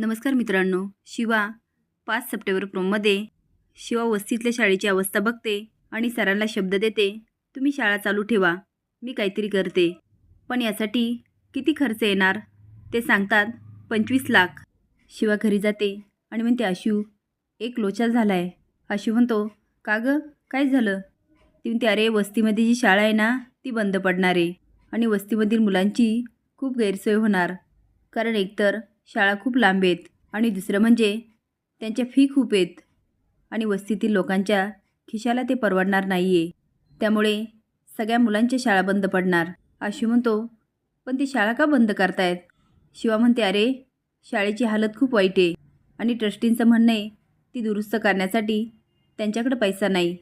नमस्कार मित्रांनो. शिवा पाच सप्टेंबर प्रोममध्ये शिवा वस्तीतल्या शाळेची अवस्था बघते आणि सरांना शब्द देते तुम्ही शाळा चालू ठेवा मी काहीतरी करते. पण यासाठी किती खर्च येणार? ते सांगतात पंचवीस लाख. शिवा घरी जाते आणि म्हणते आशू एक लोचा झाला आहे आशू म्हणतो का गं? काय झालं? ती म्हणते अरे वस्तीमध्ये जी शाळा आहे ना ती बंद पडणार आहे आणि वस्तीमधील मुलांची खूप गैरसोय होणार. कारण एकतर शाळा खूप लांब आहेत आणि दुसरं म्हणजे त्यांच्या फी खूप आहेत आणि वस्तीतील लोकांच्या खिशाला ते परवडणार नाही आहे त्यामुळे सगळ्या मुलांच्या शाळा बंद पडणार. अशी म्हणतो पण ती शाळा का बंद करतायत? शिवा म्हणते अरे शाळेची हालत खूप वाईट आहे आणि ट्रस्टींचं म्हणणं आहे ती दुरुस्त करण्यासाठी त्यांच्याकडे पैसा नाही.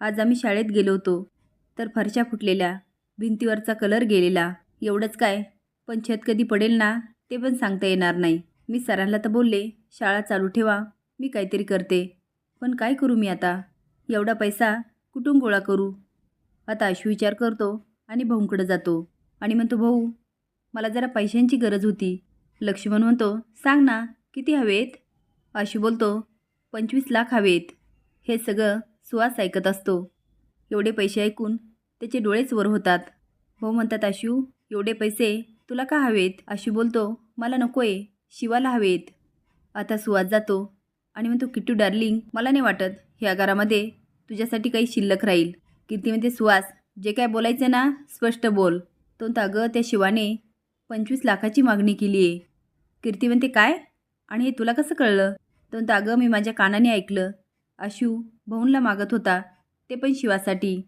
आज आम्ही शाळेत गेलो होतो तर फरशा फुटलेल्या भिंतीवरचा कलर गेलेला. एवढंच काय? पण छत कधी पडेल ना? ते पण सांगता येणार नाही. मी सरांना तर बोलले शाळा चालू ठेवा मी काहीतरी करते. पण काय करू मी आता? एवढा पैसा कुठून गोळा करू? आता अशी विचार करतो आणि भाऊंकडं जातो आणि म्हणतो भाऊ मला जरा पैशांची गरज होती. लक्ष्मण म्हणतो सांग ना किती हवेत? अशी बोलतो पंचवीस लाख हवेत. हे सगळं सुहास ऐकत असतो. एवढे पैसे ऐकून त्याचे डोळेच वर होतात. हो म्हणतात आशू एवढे पैसे तुला का हवेत? अशी बोलतो. मला नको आहे शिवाला हवेत. आता सुवास जातो. आणि म्हणतो किट्टू डार्लिंग मला नाही वाटत ह्या घरामध्ये तुझ्यासाठी काही शिल्लक राहील. किती म्हणते सुहास जे काय बोलायचं ना स्पष्ट बोल. तो अगं त्या शिवाने पंचवीस लाखाची मागणी केली आहे कीर्ती म्हणते काय? आणि हे तुला कसं कळलं? तो म्हणतो अगं मी माझ्या कानाने ऐकलं. आशू भाऊनला मागत होता ते पण शिवासाठी.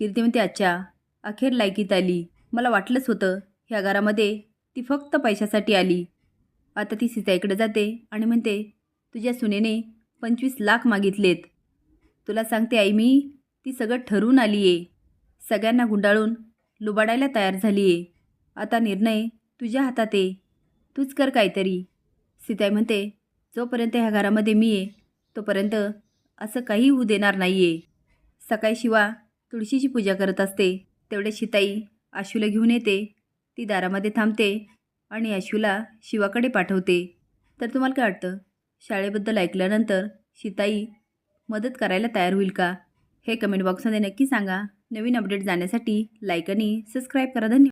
कीर्ती म्हणते अच्छा. अखेर लायकीत आली. मला वाटलंच होतं ह्या घरामध्ये ती फक्त पैशासाठी आली. आता ती सीताईकडे जाते आणि म्हणते तुझ्या सुनेने पंचवीस लाख मागितलेत. तुला सांगते आई मी ती सगळं ठरवून आली आहे सगळ्यांना गुंडाळून लुबाडायला तयार झाली आहे आता निर्णय तुझ्या हातात आहे. तूच कर काहीतरी. सीताई म्हणते जोपर्यंत ह्या घरामध्ये मी आहे तोपर्यंत असं काही होऊ देणार नाही आहे सकाळी शिवा तुळशीची पूजा करत असते. तेवढे सीताई आशूला घेऊन येते ती दारामध्ये थांबते आणि आशूला शिवाकडे पाठवते. तर तुम्हाला काय वाटतं? शाळेबद्दल ऐकल्यानंतर शिताई मदत करायला तयार होईल का? हे कमेंट बॉक्समध्ये नक्की सांगा. नवीन अपडेट जाण्यासाठी लाईक आणि सबस्क्राईब करा. धन्यवाद.